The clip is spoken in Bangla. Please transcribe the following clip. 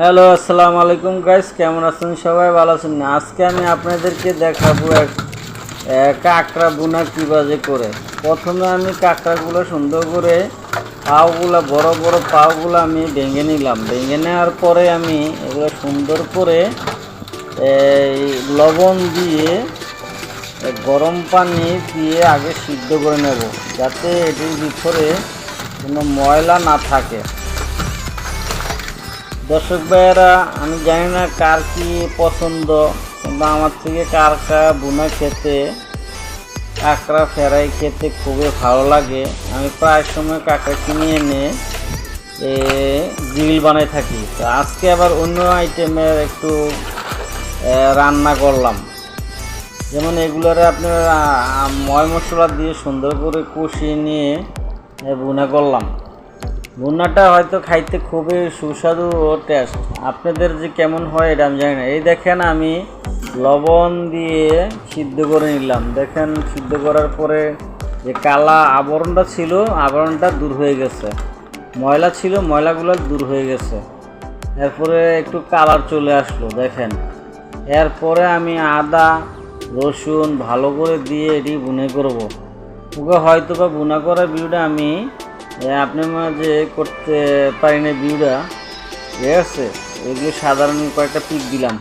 হ্যালো আসসালামু আলাইকুম গাইস কেমন আছেন সবাই? ভালো আছেন? আজকে আমি আপনাদেরকে দেখাবো এক কাঁকড়া বোনা কীভাবে করে। প্রথমে আমি কাঁকড়াগুলো সুন্দর করে পাওগুলো, বড় বড় পাওগুলো আমি ভেঙে নিলাম। ভেঙে নেওয়ার পরে আমি এগুলো সুন্দর করে এই লবণ দিয়ে গরম পানি দিয়ে আগে সিদ্ধ করে নেব, যাতে এটির ভিতরে কোনো ময়লা না থাকে। দর্শক ভাইয়েরা, আমি জানি না কার কি পছন্দ, কিন্তু আমার থেকে কার কার বুনা খেতে, কাঁকড়া ফেরাই খেতে খুবই ভালো লাগে। আমি প্রায় সময় কাঁকড়া কিনে এনে গ্রিল বানাই থাকি। তো আজকে আবার অন্য আইটেমের একটু রান্না করলাম। যেমন এগুলোরে আপনার ময় মশলা দিয়ে সুন্দর করে কষিয়ে নিয়ে বুনা করলাম। ভুনাটা হয়তো খাইতে খুবই সুস্বাদু ও টেস্ট আপনাদের যে কেমন হয় এটা আমি জানি না। এই দেখেন আমি লবণ দিয়ে সিদ্ধ করে নিলাম। দেখেন সিদ্ধ করার পরে যে কালা আবরণটা ছিল, আবরণটা দূর হয়ে গেছে। ময়লা ছিল, ময়লাগুলো দূর হয়ে গেছে। এরপরে একটু কালার চলে আসলো, দেখেন। এরপরে আমি আদা, রসুন ভালো করে দিয়ে এটি বুনে করব। ওকে হয়তো বা বুনা করা ভিউটা আমি আপনার মাঝে করতে পারি না বিউরা। ঠিক আছে? এগুলো সাধারণ কয়েকটা পিক দিলাম।